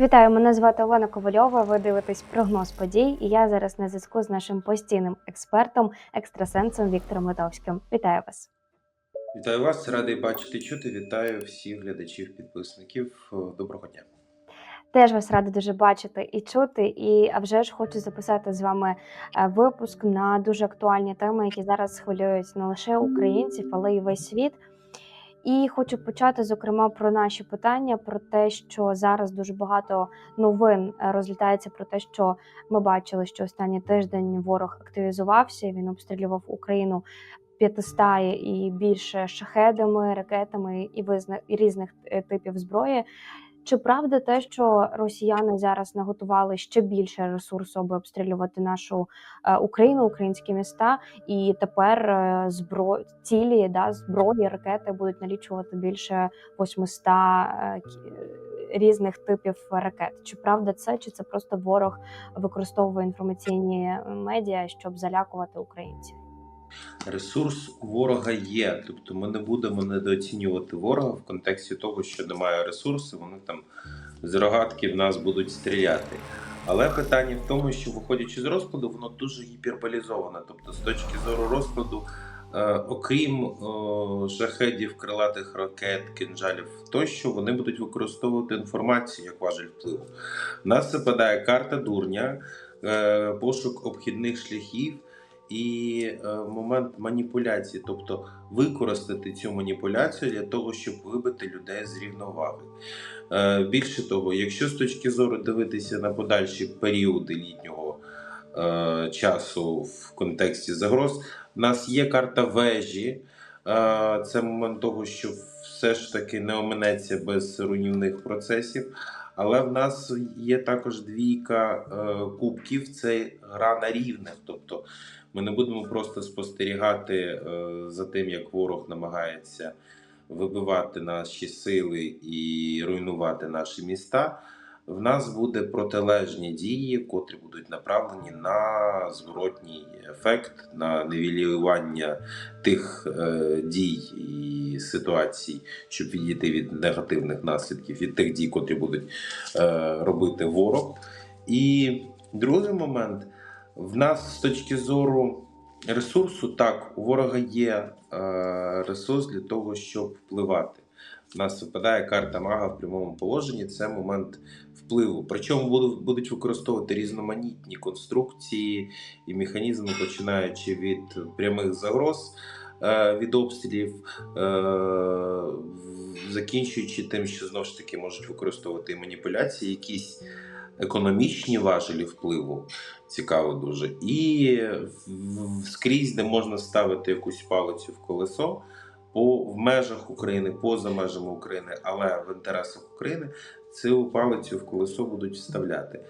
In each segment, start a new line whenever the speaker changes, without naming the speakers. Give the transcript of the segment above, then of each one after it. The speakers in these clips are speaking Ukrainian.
Вітаю, мене звати Олена Ковальова. Ви дивитесь прогноз подій, і я зараз на зв'язку з нашим постійним експертом, екстрасенсом Віктором Литовським. Вітаю вас.
Вітаю вас, радий бачити чути. Вітаю всіх глядачів, підписників. Е, Доброго дня.
Теж вас рада дуже бачити і чути. І а вже ж хочу записати з вами е, випуск на дуже актуальні теми, які зараз хвилюють не лише українців, але й весь світ. І хочу почати зокрема про наші питання, про те, що зараз дуже багато новин е, розлітається про те, що ми бачили, що останній тиждень ворог активізувався. Він обстрілював Україну 500 і більше шахедами, ракетами і різних е, типів зброї. Чи правда те, що росіяни зараз наготували ще більше ресурсу, аби обстрілювати нашу е, Україну, українські міста, і тепер е, збро... цілі да, зброї, ракети будуть налічувати більше 800 е, різних типів ракет? Чи правда це, чи це просто ворог використовує інформаційні медіа, щоб залякувати українців?
Ресурс ворога є, тобто ми не будемо недооцінювати ворога в контексті того, що немає ресурсу, вони там з рогатки в нас будуть стріляти. Але питання в тому, що виходячи з розкладу, воно дуже гіперболізоване. Тобто, з точки зору розкладу, е, окрім е, шахедів, крилатих ракет, кинжалів тощо, вони будуть використовувати інформацію як важель впливу. У нас випадає карта дурня, е, пошук обхідних шляхів і е, момент маніпуляції, тобто використати цю маніпуляцію для того, щоб вибити людей з рівноваги. Е, Більше того, якщо з точки зору дивитися на подальші періоди літнього е, часу в контексті загроз, в нас є карта вежі. Це момент того, що все ж таки не оминеться без руйнівних процесів. Але в нас є також двійка е, кубків, це гра на рівних. Тобто ми не будемо просто спостерігати е, за тим, як ворог намагається вибивати наші сили і руйнувати наші міста. В нас буде протилежні дії, котрі будуть направлені на зворотній ефект, на нівелювання тих е, дій і ситуацій, щоб відійти від негативних наслідків, від тих дій, котрі будуть е, робити ворог. І другий момент в нас з точки зору ресурсу, так, у ворога є е, ресурс для того, щоб впливати. У нас випадає карта мага в прямому положенні. Це момент впливу. Причому будуть, використовувати різноманітні конструкції і механізми, починаючи від прямих загроз. е, Від обстрілів, е, закінчуючи тим, що знову ж таки можуть використовувати і маніпуляції, якісь економічні важелі впливу, цікаво дуже, і скрізь, де можна ставити якусь палицю в колесо, по в межах України, поза межами України, але в інтересах України цю палицю в колесо будуть вставляти.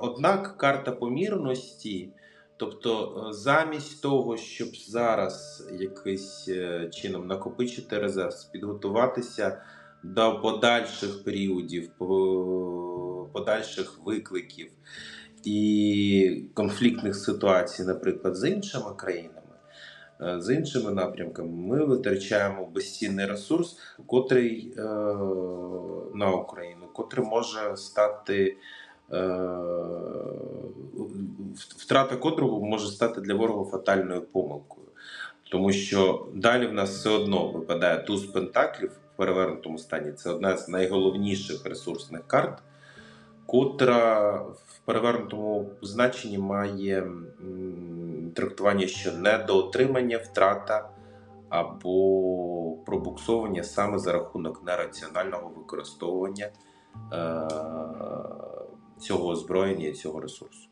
Однак карта помірності. Тобто, е, замість того, щоб зараз якийсь е, чином накопичити резерв, підготуватися до подальших періодів, подальших викликів і конфліктних ситуацій, наприклад, з іншими країнами, з іншими напрямками, ми витрачаємо безцінний ресурс, котрий е, на Україну, котрий може стати. е, Втрата котрого може стати для ворога фатальною помилкою, тому що далі в нас все одно випадає туз пентаклів в перевернутому стані. Це одна з найголовніших ресурсних карт, котра в перевернутому значенні має трактування, що недоотримання, втрата або пробуксовування саме за рахунок нераціонального використовування е, цього озброєння і цього ресурсу.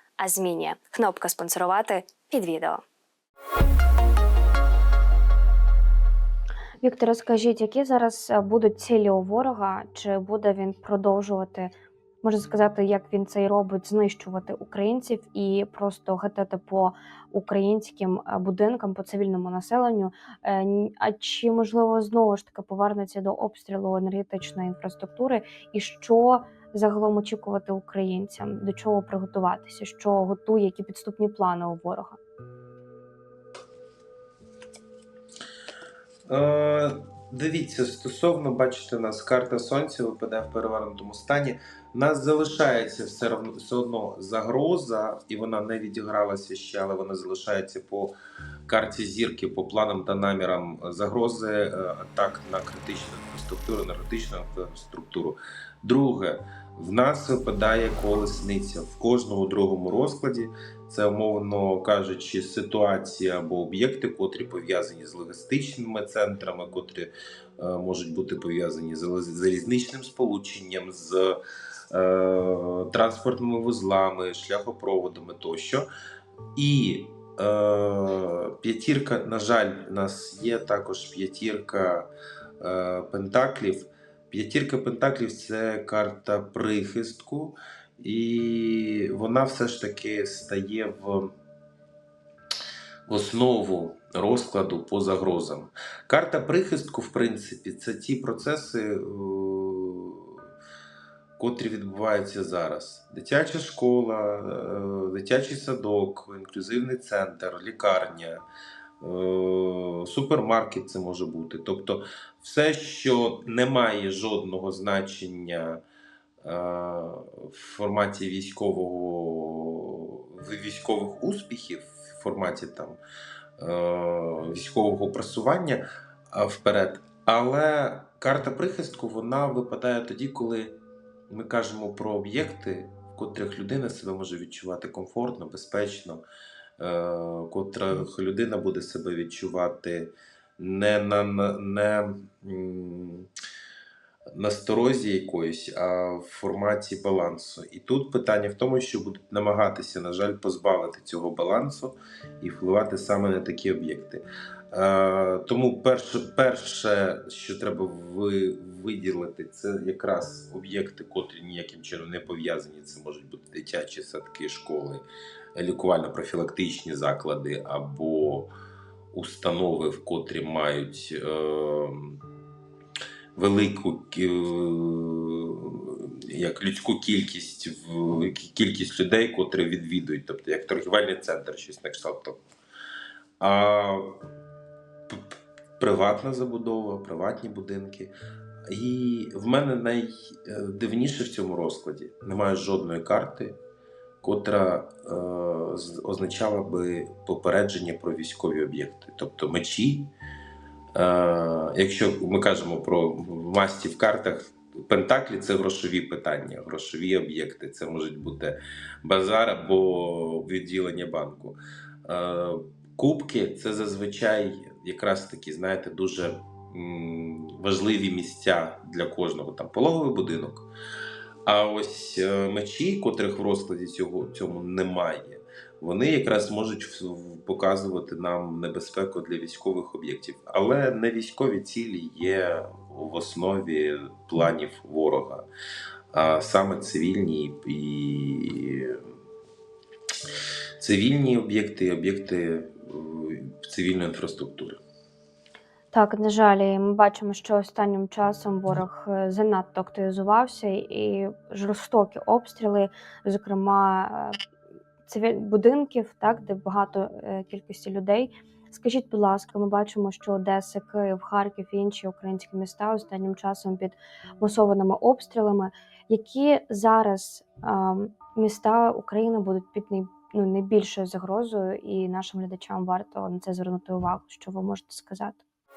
а змінює. Кнопка спонсорувати під відео. Вікторе, скажіть, які зараз е, будуть цілі у ворога? Чи буде він продовжувати, можна сказати, як він це й робить, знищувати українців і просто гатити по українським е, будинкам, по цивільному населенню? Е, А чи можливо знову ж таки повернеться до обстрілу енергетичної інфраструктури? І що загалом очікувати українцям? До чого приготуватися? Що готує, які підступні плани у ворога?
Е, дивіться, стосовно, бачите, нас карта сонця випадає в перевернутому стані. Нас залишається все, равно, все одно загроза, і вона не відігралася ще, але вона залишається по карті зірки, по планам та намірам загрози е, атак на критичну інфраструктуру, енергетичну інфраструктуру. Друге, в нас випадає колесниця в кожному другому розкладі. Це умовно кажучи, ситуація або об'єкти, котрі пов'язані з логістичними центрами, котрі е, можуть бути пов'язані з залізничним сполученням, з е, транспортними вузлами, шляхопроводами тощо. І е, п'ятірка, на жаль, у нас є також п'ятірка е, пентаклів. П'ятірка пентаклів це карта прихистку, і вона все ж таки стає в основу розкладу по загрозам. Карта прихистку, в принципі, це ті процеси, е, котрі відбуваються зараз. Дитяча школа, е, дитячий садок, інклюзивний центр, лікарня, е, супермаркет це може бути. Тобто, все, що не має жодного значення е, в форматі військового військових успіхів, в форматі там е, військового просування вперед. Але карта прихистку вона випадає тоді, коли ми кажемо про об'єкти, в котрих людина себе може відчувати комфортно, безпечно, е, котрих людина буде себе відчувати не на, не, на сторозі якоїсь, а в форматі балансу. І тут питання в тому, що будуть намагатися, на жаль, позбавити цього балансу і впливати саме на такі об'єкти. Е, тому перше, перше, що треба ви, виділити, це якраз об'єкти, котрі ніяким чином не пов'язані. Це можуть бути дитячі садки, школи, лікувально-профілактичні заклади або установи, в котрі мають. Е, велику кі- як людську кількість в кількість людей, котрі відвідують, тобто як торгівельний центр, щось на кшталт. А приватна забудова, приватні будинки. І в мене найдивніше в цьому розкладі немає жодної карти, котра е, означала би попередження про військові об'єкти, тобто мечі. Е, якщо ми кажемо про масті в картах, Пентаклі це грошові питання, грошові об'єкти. Це можуть бути базар або відділення банку. Е, Кубки це зазвичай якраз такі, знаєте, дуже важливі місця для кожного. Там пологовий будинок. А ось е, мечі, котрих в розкладі цього цьому немає, вони якраз можуть показувати нам небезпеку для військових об'єктів. Але не військові цілі є в основі планів ворога, а саме цивільні і цивільні об'єкти, об'єкти е, цивільної інфраструктури.
Так, на жаль, ми бачимо, що останнім часом ворог е, занадто активізувався і жорстокі обстріли, зокрема е, будинків, так, де багато е, кількості людей. Скажіть, будь ласка, ми бачимо, що Одеса, Київ, Харків і інші українські міста останнім часом під масованими обстрілами. Які зараз міста України будуть під ну, найбільшою загрозою, і нашим глядачам варто на це звернути увагу? Що ви можете сказати?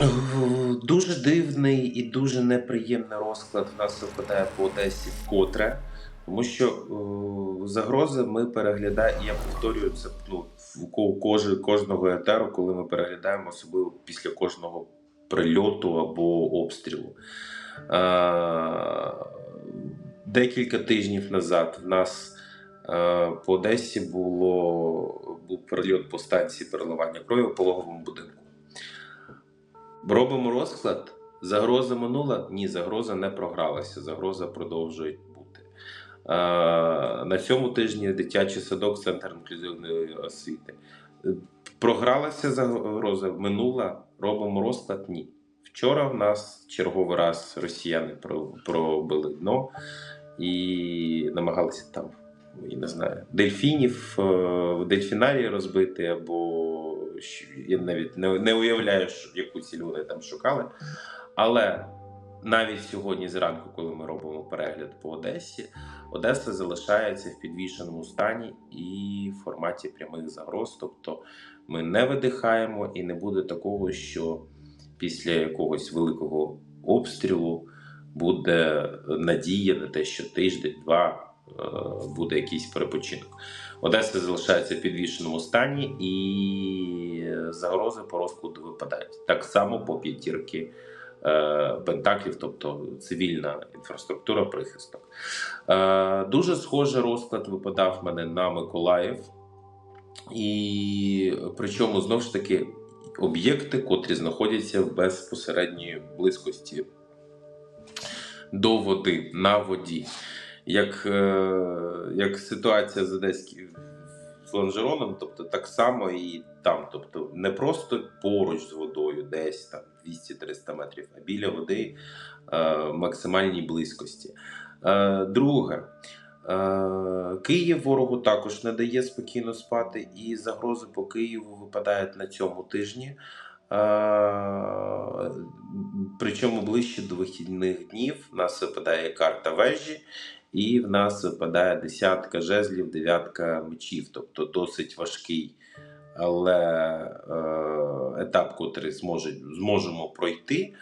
Е, Дуже дивний і дуже неприємний розклад в нас випадає по Одесі вкотре. Тому що е, загрози ми переглядаємо, я повторюю це ну, ко- кожного етеру, коли ми переглядаємо, особливо після кожного прильоту або обстрілу. Е, декілька тижнів назад в нас е, по Одесі було, був прильот по станції переливання крові в пологовому будинку. Робимо розклад. Загроза минула? Ні, загроза не програлася. Загроза продовжує бути. Е, на цьому тижні дитячий садок, центр інклюзивної освіти. Програлася загроза, минула, робимо розклад? Ні. Вчора в нас черговий раз росіяни пробили дно і намагалися там, я не знаю, дельфінів е, в дельфінарії розбити, або я навіть не, не уявляю, яку ціль вони там шукали. Але навіть сьогодні зранку, коли ми робимо перегляд по Одесі, Одеса залишається в підвішеному стані і в форматі прямих загроз. Тобто ми не видихаємо, і не буде такого, що після якогось великого обстрілу буде надія на те, що тиждень-два е, буде якийсь перепочинок. Одеса залишається в підвішеному стані, і загрози по розкладу випадають. Так само по п'ятірки е, пентаклів, тобто цивільна інфраструктура, прихисток. Е, Дуже схожий розклад випадав в мене на Миколаїв. І причому знову ж таки об'єкти, котрі знаходяться в безпосередній близькості до води, на воді. Як, е, як ситуація з Одеським з Ланжероном, тобто так само і там. Тобто не просто поруч з водою, десь там 200-300 метрів, а біля води е, максимальній близькості. Е, друге. Київ ворогу також не дає спокійно спати, і загрози по Києву випадають на цьому тижні. Причому ближче до вихідних днів в нас випадає карта вежі, і в нас випадає десятка жезлів, дев'ятка мечів, тобто досить важкий. Але е, етап, котрий зможе, зможемо пройти.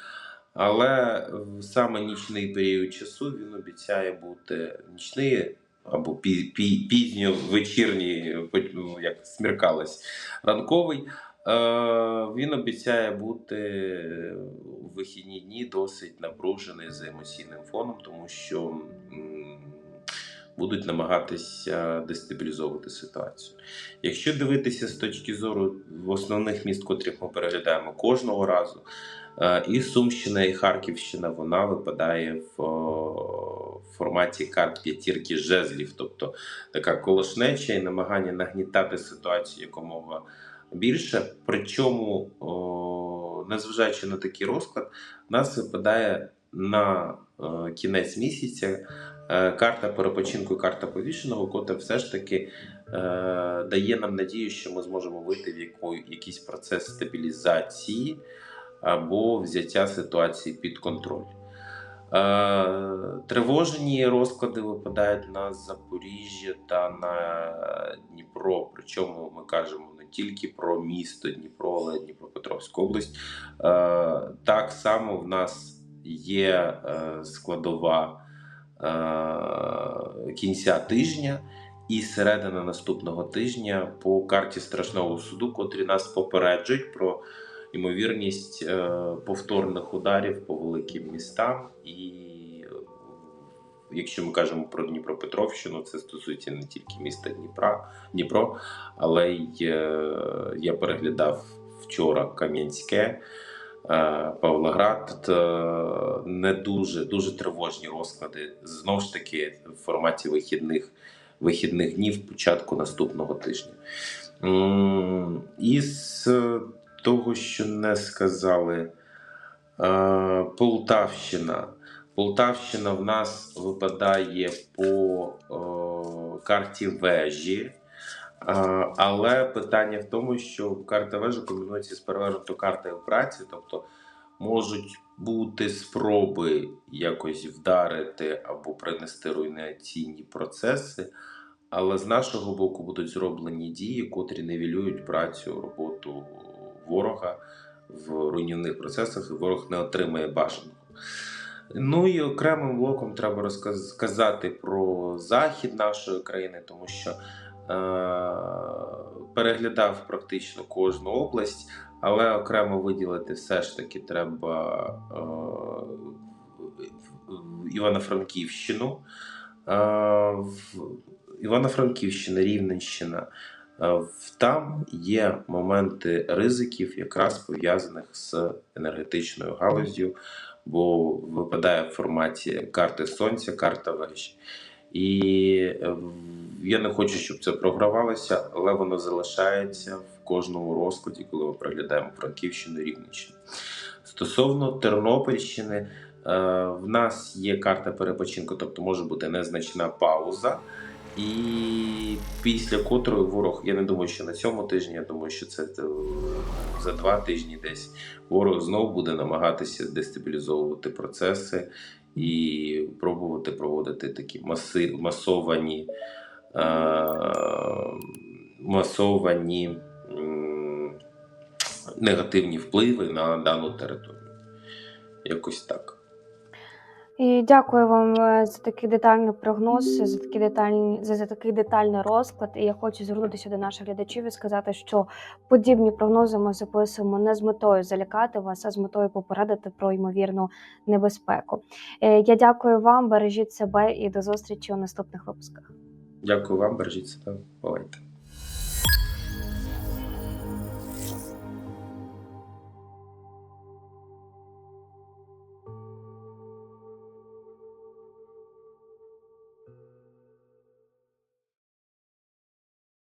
Але в саме нічний період часу він обіцяє бути нічний або пі- пі- пізньо-вечірній, ну, як смеркалось, ранковий. Е, він обіцяє бути у вихідні дні досить напружений за емоційним фоном, тому що будуть намагатися дестабілізовувати ситуацію. Якщо дивитися з точки зору основних міст, котрих ми переглядаємо кожного разу, е, і Сумщина, і Харківщина вона випадає в форматі карт п'ятірки жезлів, тобто така колошнеча і намагання нагнітати ситуацію якомога більше. Причому, незважаючи на такий розклад, нас випадає на е, кінець місяця е, карта перепочинку карта повішеного, котра все ж таки е, дає нам надію, що ми зможемо вийти в яку, якийсь процес стабілізації або взяття ситуації під контроль. Е, тривожені розклади випадають на Запоріжжя та на Дніпро. Причому ми кажемо не тільки про місто Дніпро, але й Дніпропетровську область. Е, так само в нас є е, складова е, кінця тижня і середина наступного тижня по карті страшного суду, котрі нас попереджують про ймовірність е, повторних ударів по великим містам. І е, якщо ми кажемо про Дніпропетровщину, це стосується не тільки міста Дніпра, Дніпро, але й е, я переглядав вчора Кам'янське. Е, Павлоград е, не дуже дуже тривожні розклади. Знову ж таки, в форматі вихідних вихідних днів початку наступного тижня. Із е, того, що не сказали, Полтавщина. Полтавщина в нас випадає по карті вежі. Але питання в тому, що карта вежі комбінується з перевернутою картою праці, тобто можуть бути спроби якось вдарити або принести руйнаційні процеси, але з нашого боку будуть зроблені дії, котрі нівелюють працю, роботу ворога в руйнівних процесах, і ворог не отримає бажаного. Ну і окремим блоком треба розказ- сказати про захід нашої країни, тому що переглядав практично кожну область, але окремо виділити все ж таки треба е- Івано-Франківщину. Е, Івано-Франківщина, Рівненщина. Е, Там є моменти ризиків, якраз пов'язаних з енергетичною галуззю, бо випадає в форматі карти сонця, карта вежі. І е, я не хочу, щоб це програвалося, але воно залишається в кожному розкладі, коли ми проглядаємо Франківщину, Рівненщину. Стосовно Тернопільщини, е, в нас є карта перепочинку, тобто може бути незначна пауза. І після котрої ворог, я не думаю, що на цьому тижні, я думаю, що це е, за два тижні десь ворог знову буде намагатися дестабілізовувати процеси і пробувати проводити такі маси, масовані, е, масовані е, негативні впливи на дану територію. Якось так.
І дякую вам е, за такий детальний прогноз, за такий детальний, за, такий детальний розклад. І я хочу звернутися до наших глядачів і сказати, що подібні прогнози ми записуємо не з метою залякати вас, а з метою попередити про ймовірну небезпеку. Е, Я дякую вам, бережіть себе і до зустрічі у наступних випусках.
Дякую вам, бережіть себе, бувайте.